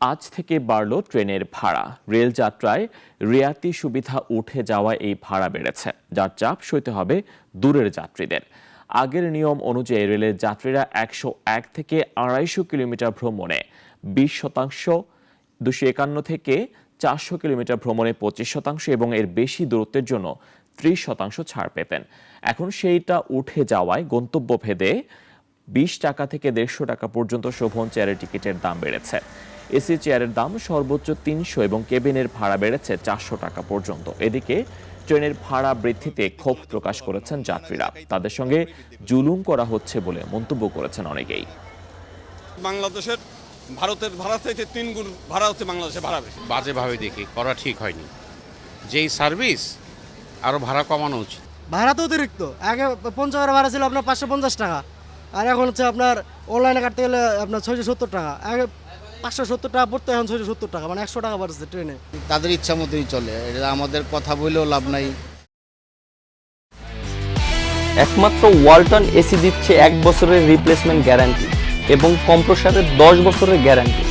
আজ থেকে বাড়ল ট্রেনের ভাড়া। রেল যাত্রায় রিয়াতি সুবিধা উঠে যাওয়ায় এই ভাড়া বেড়েছে, যার চাপ সইতে হবে দূরের যাত্রীদের। আগের নিয়ম অনুযায়ী রেলের যাত্রীরা একশো এক থেকে আড়াইশো কিলোমিটার ভ্রমণে বিশ শতাংশ, দুশো একান্ন থেকে চারশো কিলোমিটার ভ্রমণে পঁচিশ শতাংশ এবং এর বেশি দূরত্বের জন্য ত্রিশ শতাংশ ছাড় পেতেন। এখন সেইটা উঠে যাওয়ায় গন্তব্য ভেদে বিশ টাকা থেকে দেড়শো টাকা পর্যন্ত শোভন চেয়ারের টিকিটের দাম বেড়েছে। এসি চেয়ারের দাম সর্বোচ্চ তিনশো এবং কেবিনের ভাড়া বেড়েছে চারশো টাকা পর্যন্ত। এদিকে ট্রেনের ভাড়া বৃদ্ধিতে ক্ষোভ প্রকাশ করেছেন যাত্রীরা। তাদের সঙ্গে জুলুম করা হচ্ছে বলে মন্তব্য করেছেন অনেকেই। বাংলাদেশের ভারতের ভাড়া থেকে তিন গুণ ভাড়া হচ্ছে বাংলাদেশে ভাড়া বেশি। বাজেভাবে দেখি করা ঠিক হয়নি। যেই সার্ভিস আরও ভাড়া কমানো উচিত। ভাড়া তো অতিরিক্ত। আগে পঞ্চগড়ে ভাড়া ছিল আপনার পাঁচশো পঞ্চাশ টাকা। আর এখন হচ্ছে আপনার অনলাইনে কাটতে গেলে আপনার ছয়শো সত্তর টাকা। আগে পাঁচশো সত্তর টাকা পড়তো এখন ছয়শো সত্তর টাকা মানে একশো টাকা বাড়ছে ট্রেনে। তাদের ইচ্ছা মতোই চলে এটা আমাদের কথা বলেও লাভ নাই। একমাত্র ওয়ালটন এসি দিচ্ছে এক বছরের রিপ্লেসমেন্ট গ্যারান্টি এবং কম্প্রসারের দশ বছরের গ্যারান্টি